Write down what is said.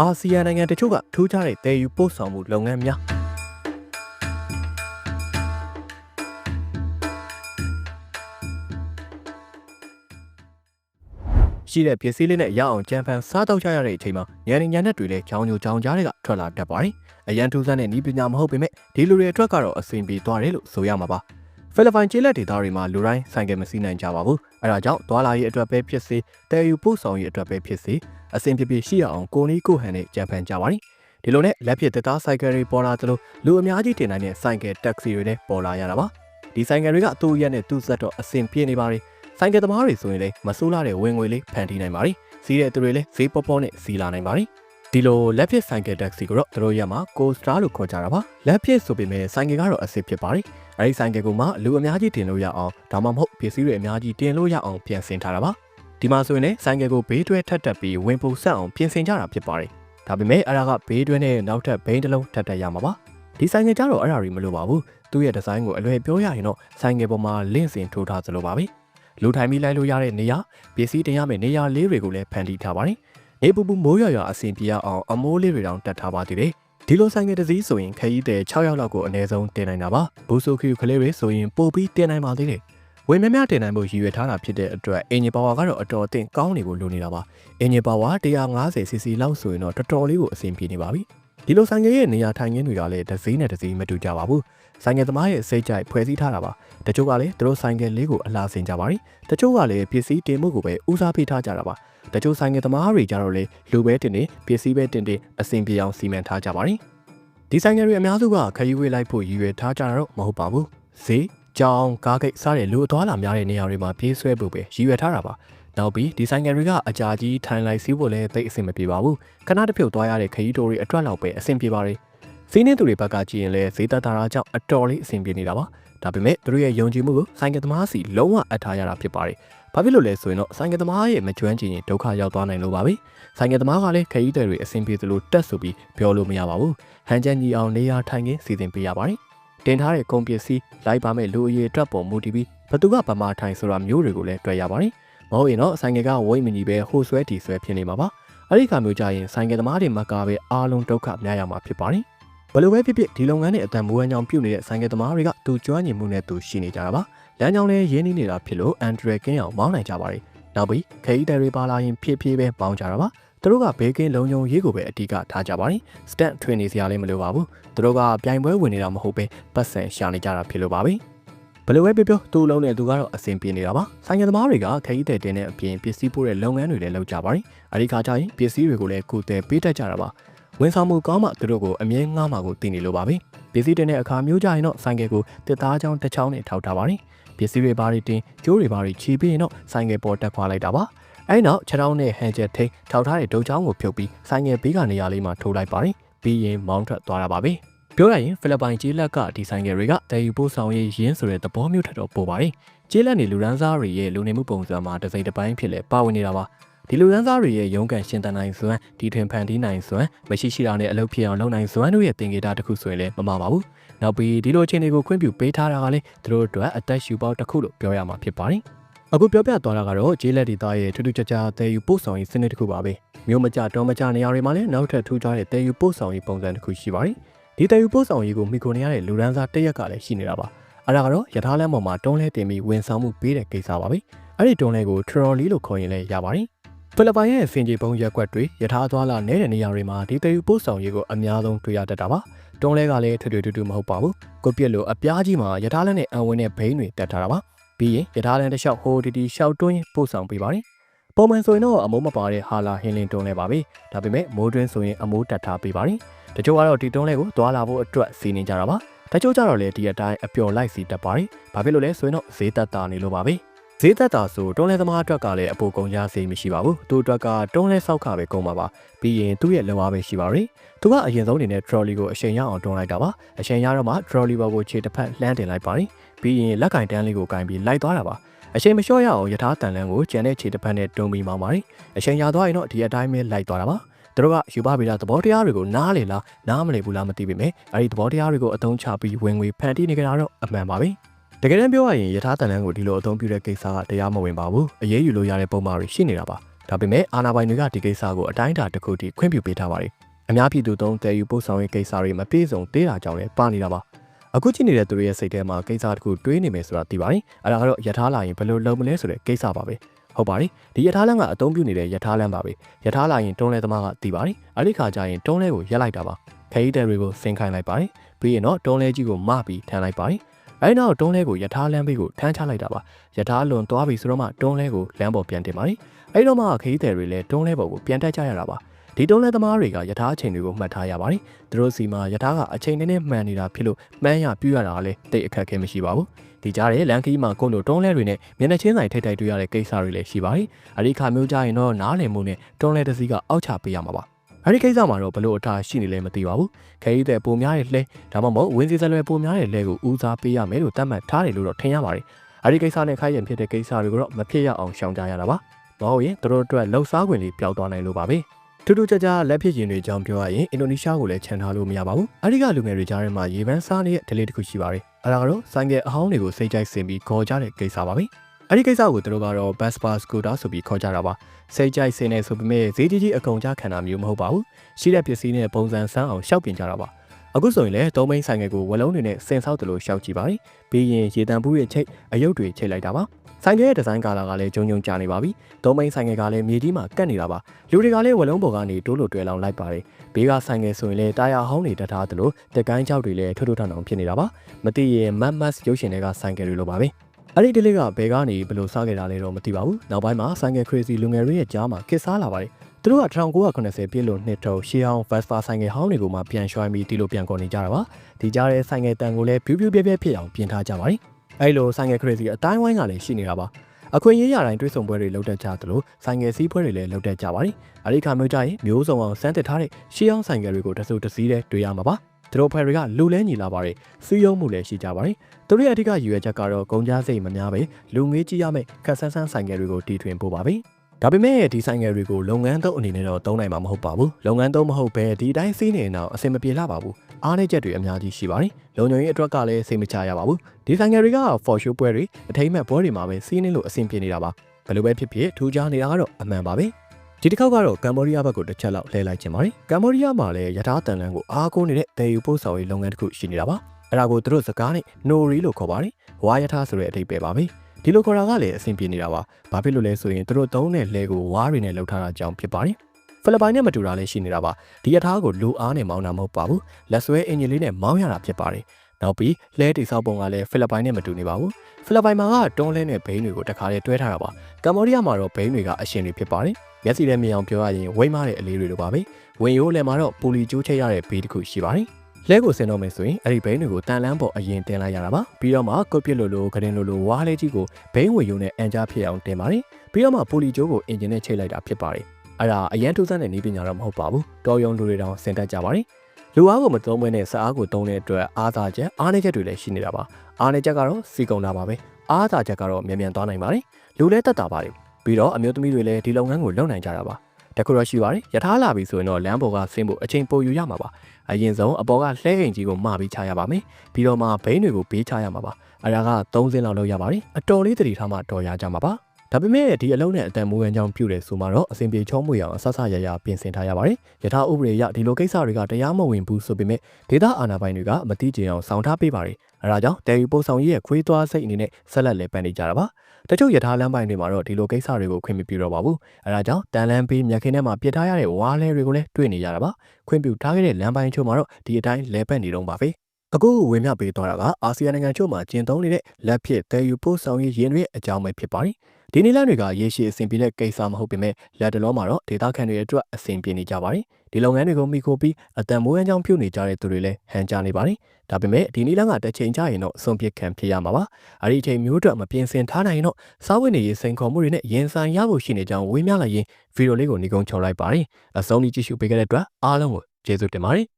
အာဆီယံနိုင်ငံတချို့ကထူးခြားတဲ့တည်ယူပို့ဆောင်မှုလုပ်ငန်းများရှိတဲ့ပစ္စည်းလေးနဲ့ရအောင်ကြံဖန်စားတော့ကြရတဲ့အချိန်မှာညနေညနေတွေလည်းကြောင်ညိုကြောင်ကြားတွေကထွက်လာတတ်ပါတယ်။အရန်ထူးဆန်းတဲ့ဤပညာမဟုတ်ပေမဲ့ဒီလူတွေအတွက်ကတော့အဆင်ပြေသွားတယ်လို့ဆိုရမှာပါ။ဖိလစ်ပိုင်ကျေးလက်ဒေသတွေမှာလူတိုင်းဆိုင်ကယ်မစီးနိုင်ကြပါဘူး။အဲဒါကြောင့်သွာလာရေးအတွက်ပဲဖြစ်စေတည်ယူပို့ဆောင်ရေးအတွက်ပဲဖြစ်စေ အဆင်ပြေပြေရှိရအောင်ကိုနီးကိုဟန်နဲ့ကြံဖန်ကြပါတယ်။ဒီလိုနဲ့လက်ဖြစ်သက်သားဆိုင်ကယ်တွေပေါ်လာသလိုလူအများကြီးတင်နိုင်တဲ့ဆိုင်ကယ်တက်ဆီတွေလည်းပေါ်လာရတာပါ။ဒီဆိုင်ကယ်တွေကသူ့ရက်နဲ့သူ့ဇက်တော့အဆင်ပြေနေပါတယ်။ဆိုင်ကယ်သမားတွေဆိုရင်လည်းမဆိုးလာတဲ့ဝင်ငွေလေးဖန်တီးနိုင်ပါတယ်။စီးတဲ့သူတွေလည်းဈေးပေါပေါနဲ့စီးလာနိုင်ပါတယ်။ဒီလိုလက်ဖြစ်ဆိုင်ကယ်တက်ဆီကိုတော့သူတို့ရက်မှာကိုစတာလို့ခေါ်ကြတာပါ။လက်ဖြစ်ဆိုပေမဲ့ဆိုင်ကယ်ကတော့အစ်စ်ဖြစ်ပါတယ်။အဲဒီဆိုင်ကယ်ကမှလူအများကြီးတင်လို့ရအောင်ဒါမှမဟုတ်ပစ္စည်းတွေအများကြီးတင်လို့ရအောင်ပြင်ဆင်ထားတာပါ။ ဒီမှာဆိုရင်လည်းဆိုင်ကယ်ကိုဘေးတွဲထပ်တက်ပြီးဝင်ပူဆက်အောင်ပြင်ဆင်ကြတာဖြစ်ပါတယ်။ဒါပေမဲ့အဲ့ဒါကဘေးတွဲနဲ့နောက်ထပ်ဘိန်းတစ်လုံးထပ်တက်ရမှာပါ။ဒီဆိုင်ကယ်ကြတော့အဲ့ဒါတွေမလိုပါဘူး။သူ့ရဲ့ဒီဇိုင်းကိုအလွယ်ပြောရရင်တော့ဆိုင်ကယ်ပေါ်မှာလင့်စင်ထိုးထားသလိုပါပဲ။လူထိုင်ပြီးလိုက်လို့ရတဲ့နေရာပစ္စည်းတင်ရမယ့်နေရာလေးတွေကိုလည်းဖန်တီးထားပါတယ်။နေပူပူမိုးရွာရွာအဆင်ပြေအောင်အမိုးလေးတွေတောင်တက်ထားပါသေးတယ်။ဒီလိုဆိုင်ကယ်တစ်စီးဆိုရင်ခရီးသည်6ယောက်လောက်ကိုအနည်းဆုံးတင်နိုင်တာပါ။ဘူဆိုခီကလေးတွေဆိုရင်ပို့ပြီးတင်နိုင်ပါသေးတယ်။ ဝင်များများတင်နိုင်ဖို့ရည်ရွယ်ထားတာဖြစ်တဲ့အတွက်အင်ဂျင်ပါဝါကတော့အတော်အသင့်ကောင်းနေဖို့လိုနေတာပါ။အင်ဂျင်ပါဝါ 150cc လောက်ဆိုရင်တော့တော်တော်လေးကိုအဆင်ပြေနေပါပြီ။ဒီလိုဆိုင်ကယ်ရဲ့နေရာထိုင်ခင်းတွေကလည်းတစ်စီးနဲ့တစ်စီးမတူကြပါဘူး။ဆိုင်ကယ်သမားရဲ့စိတ်ကြိုက်ဖွဲ့စည်းထားတာပါ။တချို့ကလည်းသူတို့ဆိုင်ကယ်လေးကိုအလားဆင်ကြပါရီ။တချို့ကလည်းပစ္စည်းတင်မှုကိုပဲဦးစားပေးထားကြတာပါ။တချို့ဆိုင်ကယ်သမားတွေကြတော့လေလူပဲတင်နေပစ္စည်းပဲတင်တင်အဆင်ပြေအောင်စီမံထားကြပါရီ။ဒီဆိုင်ကယ်တွေအများစုကခရီးဝေးလိုက်ဖို့ရည်ရွယ်ထားကြတာတော့မဟုတ်ပါဘူး။ဈေး ကြောင်ကားဂိတ်စားတဲ့လူအသွားလာများတဲ့နေရာတွေမှာပြေးဆွဲဖို့ပဲရည်ရွယ်ထားတာပါ။နောက်ပြီးဒီဆိုင်ကယ်တွေကအကြာကြီးထိုင်လိုက်စီးဖို့လည်းသိအဆင်မပြေပါဘူး။ခဏတစ်ဖြုတ်သွားရတဲ့ခရီးတိုတွေအတွက်လောက်ပဲအဆင်ပြေပါလေ။ဈေးနှင်းသူတွေဘက်ကကြည့်ရင်လည်းဈေးသက်သာတာကြောင့်အတော်လေးအဆင်ပြေနေတာပါ။ဒါပေမဲ့သူတို့ရဲ့ယုံကြည်မှုကိုဆိုင်ကယ်သမားစီလုံးဝအပ်ထားရတာဖြစ်ပါတယ်။ဘာဖြစ်လို့လဲဆိုရင်တော့ဆိုင်ကယ်သမားရဲ့မကျွမ်းကျင်ရင်ဒုက္ခရောက်သွားနိုင်လို့ပါပဲ။ဆိုင်ကယ်သမားကလည်းခရီးသည်တွေအဆင်ပြေသလိုတက်ဆိုပြီးပြောလို့မရပါဘူး။ဟန်ချက်ညီအောင်နေရာထိုင်ခင်းစီစဉ်ပေးရပါတယ်။ တင်ထားတဲ့ကုန်ပစ္စည်းလိုက်ပါမဲ့လူအရေးအတွက်ပေါ်မူတည်ပြီးဘသူကဗမာထိုင်ဆိုတာမျိုးတွေကိုလည်းတွေ့ရပါတယ်။မဟုတ်ရင်တော့ဆိုင်ကယ်ကဝိတ်မညီပဲဟိုဆွဲတီဆွဲဖြစ်နေမှာပါ။အဲ့ဒီခါမျိုးကြရင်ဆိုင်ကယ်သမားတွေမကပဲအားလုံးဒုက္ခများရမှာဖြစ်ပါတယ်။ဘယ်လိုပဲဖြစ်ဖြစ်ဒီလုပ်ငန်းနဲ့အတန်မိုးဝမ်းကြောင်ပြုတ်နေတဲ့ဆိုင်ကယ်သမားတွေကသူကျွမ်းကျင်မှုနဲ့သူရှိနေကြတာပါ။လမ်းကြောင်းလည်းရင်းနှီးနေတာဖြစ်လို့အန်ဒရယ်ကင်းအောင်မောင်းနိုင်ကြပါတယ်။နောက်ပြီးခရီးသည်တွေပါလာရင်ဖြည်းဖြည်းပဲပေါင်းကြတာပါ။ သူတို့ကဘေးကင်းလုံခြုံရေးကိုပဲအဓိကထားကြပါတယ်။ stat ထွင်နေစရာလည်းမလိုပါဘူး။သူတို့ကပြိုင်ပွဲဝင်နေတာမဟုတ်ပဲပတ်စံရှာနေကြတာဖြစ်လို့ပါပဲ။ဘယ်လိုပဲပြောပြောသူ့လုံးနဲ့သူကတော့အဆင်ပြေနေတာပါ။ဆိုင်ကယ်သမားတွေကခရီးသည်တင်တဲ့အပြင်ပစ္စည်းပို့တဲ့လုပ်ငန်းတွေလည်းလုပ်ကြပါတယ်။အဲဒီခါကျရင်ပစ္စည်းတွေကိုလည်းကိုယ်တည်ပေးတတ်ကြတာပါ။ဝန်ဆောင်မှုကောင်းမှသူတို့ကိုအမြဲငှားမှာကိုသိနေလို့ပါပဲ။ပစ္စည်းတင်တဲ့အခါမျိုးကြရင်တော့ဆိုင်ကယ်ကိုတစ်သားချောင်းတစ်ချောင်းနဲ့ထောက်ထားပါတယ်။ပစ္စည်းတွေဘာတွေတင်ကျိုးတွေဘာတွေခြေပြီးရင်တော့ဆိုင်ကယ်ပေါ်တက်ခွာလိုက်တာပါ။ အဲဒီနောက်ခြေထောက်နဲ့ဟန်ချက်ထိန်ထောက်ထားတဲ့ဒုံချောင်းကိုဖြုတ်ပြီးဆိုင်ငယ်ဘေးကနေရာလေးမှာထိုးလိုက်ပါတယ်ပြီးရင်မောင်းထွက်သွားတာပါပဲပြောရရင်ဖိလစ်ပိုင်ကျေးလက်ကဒီဆိုင်ငယ်တွေကတည်ယူပို့ဆောင်ရေးရင်းဆိုတဲ့သဘောမျိုးထက်တော့ပိုပါတယ်ကျေးလက်နေလူရန်စားတွေရဲ့လူနေမှုပုံစံမှာတစ်စိတ်တစ်ပိုင်းဖြစ်လဲပါဝင်နေတာပါဒီလူရန်စားတွေရဲ့ရုန်းကန်ရှင်တန်နိုင်စွမ်းဒီထွင်ဖန်တီးနိုင်စွမ်းမရှိရှိတာနဲ့အလုပ်ဖြစ်အောင်လုပ်နိုင်စွမ်းတို့ရဲ့သင်္ကေတတစ်ခုဆိုရင်လည်းမမှားပါဘူးနောက်ပြီးဒီလိုအခြေအနေကိုခွင့်ပြုပေးထားတာကလည်းသူတို့အတွက်အသက်ရှူပေါက်တစ်ခုလို့ပြောရမှာဖြစ်ပါတယ် အခုပြောပြသွားတာကတော့ဂျေးလက်ဒီသားရဲ့ထူးထူးခြားခြားတည်ယူပို့ဆောင်ရေးစနစ်တစ်ခုပါပဲမြို့မကြတော့မကြနေရာတွေမှာလည်းနောက်ထပ်ထူးခြားတဲ့တည်ယူပို့ဆောင်ရေးပုံစံတစ်ခုရှိပါတယ်ဒီတည်ယူပို့ဆောင်ရေးကိုမိခိုနေရတဲ့လူရန်စားတစ်ရက်ကလည်းရှိနေတာပါအဲ့ဒါကတော့ယထာလမ်းပေါ်မှာတွန်းလဲတင်ပြီးဝန်ဆောင်မှုပေးတဲ့ကိစ္စပါပဲအဲ့ဒီတွန်းလဲကိုထရော်လီလို့ခေါ်ရင်လည်းရပါတယ်ဖိလစ်ပိုင်ရဲ့စင်ကြေပုံရက်ကွက်တွေယထာသွားလာနေတဲ့နေရာတွေမှာဒီတည်ယူပို့ဆောင်ရေးကိုအများဆုံးတွေ့ရတတ်တာပါတွန်းလဲကလည်းထွေထွေတူတူမဟုတ်ပါဘူးကိုပြက်လိုအပြားကြီးမှာယထာလမ်းနဲ့အံဝင်တဲ့ဘိန်းတွေတက်ထားတာပါ ပြီးရင်ရထားလမ်းတစ်လျှောက်ဟိုတီတီရှောက်တွင်းပို့ဆောင်ပေးပါတယ်။ပုံမှန်ဆိုရင်တော့အမိုးမပါတဲ့ဟာလာဟင်းလင်းတွန်းလဲပါပဲ။ဒါပေမဲ့မိုးတွင်းဆိုရင်အမိုးတက်ထားပေးပါတယ်။တချို့ကတော့ဒီတွန်းလဲကိုသွားလာဖို့အတွက်စီနေကြတာပါ။တချို့ကြတော့လေဒီအတိုင်းအပျော်လိုက်စီတက်ပါတယ်။ဘာဖြစ်လို့လဲဆိုရင်တော့ဈေးသက်သာနေလို့ပါပဲ။ ဈေးသက်သာဆိုတွန်းလဲသမားအတွက်ကလည်းအပိုကုန်ကြဈေးမရှိပါဘူး။သူ့အတွက်ကတွန်းလဲဆောက်ခပဲကုန်ပါပါ။ပြီးရင်သူ့ရဲ့လုံအားပဲရှိပါရဲ့။သူကအရင်ဆုံးအနေနဲ့ trolley ကိုအချိန်ရအောင်တွန်းလိုက်တာပါ။အချိန်ရတော့မှ trolley ဘော်ကိုခြေတစ်ဖက်လှမ်းတင်လိုက်ပါတယ်။ပြီးရင်လက်ကင်တန်းလေးကိုကင်ပြီးလိုက်သွားတာပါအချိန်မလျှော့ရအောင်ယထာတန်လန်းကိုကျန်တဲ့ခြေတစ်ဖက်နဲ့တုံပြီးမောင်းပါတယ်အချိန်ရသွားရင်တော့ဒီအတိုင်းပဲလိုက်သွားတာပါသူတို့ကယူပါဗီလာသဘောတရားတွေကိုနားလေလားနားမလည်ဘူးလားမသိပေမဲ့အဲဒီသဘောတရားတွေကိုအသုံးချပြီးဝင်ငွေဖန်တီးနေကြတာတော့အမှန်ပါပဲ တကယ်တမ်းပြောရရင်ယထာတန်လန်းကိုဒီလိုအသုံးပြုတဲ့ကိစ္စကတရားမဝင်ပါဘူးအရေးယူလို့ရတဲ့ပုံမှားတွေရှိနေတာပါဒါပေမဲ့အာဏာပိုင်တွေကဒီကိစ္စကိုအတိုင်းအတာတစ်ခုထိခွင့်ပြုပေးထားပါတယ်အများပြည်သူသုံးတည်ယူပို့ဆောင်ရေးကိစ္စတွေမပြည့်စုံသေးတာကြောင့်လည်းပါနေတာပါအခုကြည့်နေတဲ့သူတွေရဲ့စိတ်ထဲမှာကိစ္စတစ်ခုတွေးနေမယ်ဆိုတာသိပါတယ်အဲ့ဒါကတော့ယထာလာရင်ဘယ်လိုလုပ်မလဲဆိုတဲ့ကိစ္စပါပဲဟုတ်ပါတယ်ဒီယထာလန်းကအသုံးပြုနေတဲ့ယထာလန်းပါပဲယထာလာရင်တွန်းလဲသမားကသိပါတယ်အဲ့ဒီခါကျရင်တွန်းလဲကိုရက်လိုက်တာပါခရီးသည်တွေကိုဆင်ခိုင်းလိုက်ပါတယ်ပြီးရင်တော့တွန်းလဲကြီးကိုမပြီးထမ်းလိုက်ပါတယ် အဲ့နောက်တွန်းလဲကိုယထာလန်းဘေးကိုထမ်းချလိုက်တာပါယထာလွန်သွားပြီဆိုတော့မှတွန်းလဲကိုလမ်းပေါ်ပြန်တင်ပါတယ်အဲ့တော့မှခရီးသည်တွေလည်းတွန်းလဲပေါ်ကိုပြန်တက်ကြရတာပါဒီတွန်းလဲသမားတွေကယထာအချိန်တွေကိုမှတ်ထားရပါတယ်သူတို့စီမှာယထာကအချိန်နဲ့နဲ့မှန်နေတာဖြစ်လို့မှန်းရပြရတာလည်းတိတ်အခက်အခဲမရှိပါဘူးဒီကြားထဲလန်ကီမှာကိုလိုတွန်းလဲတွေနဲ့မျက်နှာချင်းဆိုင်ထိတ်ထိတ်တွေ့ရတဲ့ကိစ္စတွေလည်းရှိပါတယ်။အဲဒီခါမျိုးကြရင်တော့နားလည်မှုနဲ့တွန်းလဲတစ်စီးကအောက်ချပေးရမှာပါ။ အဲဒီကိစ္စမှာတော့ဘလို့အထားရှိနေလဲမသိပါဘူး။ခရီးသည်ပုံများတဲ့လှဲဒါမှမဟုတ်ဝင်းစီစလွယ်ပုံများတဲ့လှဲကိုဦးစားပေးရမယ်လို့သတ်မှတ်ထားတယ်လို့တော့ထင်ရပါတယ်။အဲဒီကိစ္စနဲ့ခိုင်းရင်ဖြစ်တဲ့ကိစ္စတွေကိုတော့မဖြစ်ရအောင်ရှောင်ကြရတာပါ။မဟုတ်ရင်တို့တို့အတွက်လှုပ်ရှားခွင့်လေးပျောက်သွားနိုင်လို့ပါပဲ။ထူးထူးခြားခြားလက်ဖြစ်ရင်တွေအကြောင်းပြောရရင်အင်ဒိုနီးရှားကိုလည်းခြံထားလို့မရပါဘူး။အဲဒီကလူငယ်တွေကြားထဲမှာရေပန်းစားနေတဲ့ဒလေးတစ်ခုရှိပါတယ်။အဲဒါကတော့ဆိုင်ကယ်အဟောင်းတွေကိုစိတ်ကြိုက်ဆင်ပြီးခေါ်ကြတဲ့ကိစ္စပါပဲ။ အဲဒီကိစ္စကိုသူတို့ကတော့ bus pass scooter ဆိုပြီးခေါ်ကြတာပါ။စိတ်ကြိုက်ဆင်နေဆိုပေမဲ့ဈေးကြီးကြီးအကုန်ကြခံတာမျိုးမဟုတ်ပါဘူး။ရှိတဲ့ပစ္စည်းနဲ့ပုံစံဆန်းအောင်ရှောက်ပြင်ကြတာပါ။အခုဆိုရင်လည်းသုံးမိန်းဆိုင်ကယ်ကိုဝလုံးတွေနဲ့ဆင်ဆောက်တယ်လို့ရှောက်ကြည့်ပါလိ။ပြီးရင်ရေတံဘူးရဲ့ချိတ်အယုတ်တွေချိတ်လိုက်တာပါ။ဆိုင်ကယ်ရဲ့ဒီဇိုင်းကာလာကလည်းဂျုံဂျုံကြာနေပါပြီ။သုံးမိန်းဆိုင်ကယ်ကလည်းမြေကြီးမှာကတ်နေတာပါ။လူတွေကလည်းဝလုံးပေါ်ကနေတိုးလို့တွဲလောင်လိုက်ပါတယ်။ဘေးကဆိုင်ကယ်ဆိုရင်လည်းတာယာဟောင်းတွေတက်ထားသလိုတက်ကိုင်းကြောက်တွေလည်းထွတ်ထွတ်ထောင်ထောင်ဖြစ်နေတာပါ။မသိရင်မတ်မတ်ရုပ်ရှင်တွေကဆိုင်ကယ်တွေလိုပါပဲ။ အဲ့ဒီတလေးကဘယ်ကနေဘယ်လိုစားခဲ့တာလဲတော့မသိပါဘူး။နောက်ပိုင်းမှာဆိုင်ကယ် crazy လူငယ်တွေရဲ့ကြားမှာကစ်စားလာပါတယ်။သူတို့က1980ပြည့်လို့နှစ်ထုံရှေးအောင် Vespa ဆိုင်ကယ်ဟောင်းတွေကိုမှပြန်ရွှိုင်းပြီးတီလိုပြန်ကုန်နေကြတာပါ။ဒီကြားတဲ့ဆိုင်ကယ်တန်ကိုလည်းပြူးပြူးပြဲပြဲဖြစ်အောင်ပြင်ထားကြပါတယ်။အဲ့လိုဆိုင်ကယ် crazy အတိုင်းဝိုင်းကလည်းရှိနေတာပါအခွင့်အရေးရတိုင်းတွေးဆုံပွဲတွေလုပ်တတ်ကြသလိုဆိုင်ငယ်စည်းပွဲတွေလည်းလုပ်တတ်ကြပါတယ်။အဲဒီခါမျိုးကြရင်မျိုးစုံအောင်စမ်းသစ်ထားတဲ့ရှေးအောင်ဆိုင်ငယ်တွေကိုတဆူတစည်းတဲ့တွေ့ရမှာပါ။ သူတို့ဖွဲ့တွေကလူလဲညီလာပါတယ်။စီးရုံးမှုလည်းရှိကြပါတယ်။သူတို့ရဲ့အဓိကရည်ရွယ်ချက်ကတော့ဂုံကြားစိတ်မများပဲလူငွေကြီးရမယ့်ခက်ဆန်းဆန်းဆိုင်ငယ်တွေကိုတီထွင်ပို့ပါပဲ။ဒါပေမဲ့ဒီဆိုင်ငယ်တွေကိုလုပ်ငန်းသုံးအနေနဲ့တော့သုံးနိုင်မှာမဟုတ်ပါဘူး။လုပ်ငန်းသုံးမဟုတ်ဘဲဒီတိုင်းစီးနေတော့အဆင်မပြေလာပါဘူး။အားနည်းချက်တွေအများကြီးရှိပါတယ်။လုံခြုံရေးအတွက်ကလည်းစိတ်မချရပါဘူး။ဒီဆိုင်ငယ်တွေက for show ပွဲတွေအထိမ်းမဲ့ပွဲတွေမှာပဲစီးနေလို့အဆင်ပြေနေတာပါ။ဘယ်လိုပဲဖြစ်ဖြစ်ထူးခြားနေတာကတော့အမှန်ပါပဲ။ ဒီတစ်ခေါက်ကတော့ကမ္ဘောဒီးယားဘက်ကိုတစ်ချက်လောက်လှည့်လိုက်ခြင်းပါတယ်။ကမ္ဘောဒီးယားမှာလည်းယထာတန်လန်းကိုအားကိုးနေတဲ့ဒေယူပို့ဆောင်ရေးလုပ်ငန်းတစ်ခုရှိနေတာပါ။အဲ့ဒါကိုသူတို့စကားနဲ့ Nori လို့ခေါ်ပါတယ်။ဝါယထာဆိုတဲ့အဓိပ္ပာယ်ပါပဲ။ဒီလိုခေါ်တာကလည်းအဆင်ပြေနေတာပါ။ဘာဖြစ်လို့လဲဆိုရင်သူတို့သုံးတဲ့လဲကိုဝါးတွေနဲ့လှုပ်ထားတာကြောင့်ဖြစ်ပါတယ်။ဖိလစ်ပိုင်နဲ့မတူတာလည်းရှိနေတာပါဒီရထားကိုလူအားနဲ့မောင်းတာမဟုတ်ပါဘူးလက်ဆွဲအင်ဂျင်လေးနဲ့မောင်းရတာဖြစ်ပါတယ် နောက်ပြီးလဲတိဆောက်ပုံကလည်းဖိလစ်ပိုင်နဲ့မတူနေပါဘူးဖိလစ်ပိုင်မှာကတွန်းလဲနဲ့ဘိန်းတွေကိုတခါတည်းတွဲထားတာပါကမ္ဘောဒီးယားမှာတော့ဘိန်းတွေကအရှင်တွေဖြစ်ပါတယ်မျက်စိနဲ့မြင်အောင်ပြောရရင်ဝိမ့်မားတဲ့အလေးတွေလိုပါပဲဝင်ရိုးလည်းမှာတော့ပူလီကျိုးချိတ်ရတဲ့ဘေးတစ်ခုရှိပါတယ်လဲကိုဆင်တော့မယ်ဆိုရင်အဲ့ဒီဘိန်းတွေကိုတန်လန်းပေါ်အရင်တင်လိုက်ရတာပါပြီးတော့မှကုတ်ပစ်လိုလိုဂရင်လိုလိုဝါးလေးကြီးကိုဘိန်းဝေယုံနဲ့အန်ကြားဖြစ်အောင်တင်ပါတယ်ပြီးတော့မှပူလီကျိုးကိုအင်ဂျင်နဲ့ချိတ်လိုက်တာဖြစ်ပါတယ်အဲ့ဒါအရန်ထူးဆန်းတဲ့နည်းပညာတော့မဟုတ်ပါဘူးတော်ယုံလူတွေတောင်ဆင်တတ်ကြပါတယ် လူအားကိုမသုံးဘဲနဲ့စအားကိုသုံးတဲ့အတွက်အားသာချက်အားနည်းချက်တွေလည်းရှိနေတာပါအားနည်းချက်ကတော့စီကုံတာပါပဲအားသာချက်ကတော့မြန်မြန်သွားနိုင်ပါတယ်လူလည်းတက်တာပါတယ်ပြီးတော့အမျိုးသမီးတွေလည်းဒီလုပ်ငန်းကိုလုပ်နိုင်ကြတာပါတခုတော့ရှိပါတယ်ယထာလာပြီဆိုရင်တော့လမ်းပေါ်ကဆင်းဖို့အချိန်ပိုယူရမှာပါအရင်ဆုံးအပေါ်ကလှဲအိမ်ကြီးကိုမှာပြီးချရပါမယ်ပြီးတော့မှဘိန်းတွေကိုဘေးချရမှာပါအဲဒါက3စင်းလောက်လုပ်ရပါတယ်အတော်လေးတတိထားမှတော်ရကြမှာပါ ဒါပေမဲ့ဒီအလုံးနဲ့အတန်မိုးရန်ကြောင့်ပြုတယ်ဆိုမှတော့အစဉ်ပြေချောမွေအောင်အဆဆရရပြင်ဆင်ထားရပါတယ်။ယထာဥပဒေအရဒီလိုကိစ္စတွေကတရားမဝင်ဘူးဆိုပေမဲ့ဒေသအာဏာပိုင်တွေကမတိကျအောင်စောင့်ထားပေးပါတယ်။အဲဒါကြောင့်တယ်ယူပို့ဆောင်ရေးရဲ့ခွေးသွားစိတ်အနေနဲ့ဆက်လက်လဲပန်းနေကြတာပါ။တချို့ယထာလမ်းပိုင်းတွေမှာတော့ဒီလိုကိစ္စတွေကိုခွင့်မပြုတော့ပါဘူး။အဲဒါကြောင့်တန်လန်းပေးမြက်ခင်းထဲမှာပြစ်ထားရတဲ့ဝါးလဲတွေကိုလည်းတွေ့နေရတာပါ။ခွင့်ပြုထားခဲ့တဲ့လမ်းပိုင်းချို့မှာတော့ဒီအတိုင်းလဲပတ်နေတော့ပါပဲ။အခုဝင်မြပေးသွားတာကအာဆီယံနိုင်ငံချို့မှာကျင်းသုံးနေတဲ့လက်ဖြစ်တယ်ယူပို့ဆောင်ရေးရင်းတွေအကြောင်းပဲဖြစ်ပါတယ်။ ဒီနီလန်တွေကရေရှည်အဆင်ပြေတဲ့ကိစ္စမဟုတ်ပေမဲ့လက်တလုံးမှာတော့ဒေတာခန်တွေအတွက်အဆင်ပြေနေကြပါတယ်ဒီလုပ်ငန်းတွေကိုမိခိုပြီးအတန်မိုးအန်းချောင်းပြုတ်နေကြတဲ့သူတွေလည်းဟန်ကြနေပါတယ်ဒါပေမဲ့ဒီနီလန်ကတစ်ချိန်ကြာရင်တော့အဆုံးဖြတ်ခံဖြစ်ရမှာပါအဲ့ဒီအချိန်မျိုးအတွက်မပြင်ဆင်ထားနိုင်ရင်တော့စားဝတ်နေရေးစိန်ခေါ်မှုတွေနဲ့ရင်ဆိုင်ရဖို့ရှိနေကြောင်းဝေမျှလိုက်ရင်ဗီဒီယိုလေးကိုညီကုန်းချုံလိုက်ပါတယ်အဆုံးထိကြည့်ရှုပေးခဲ့တဲ့အတွက်အားလုံးကိုကျေးဇူးတင်ပါတယ်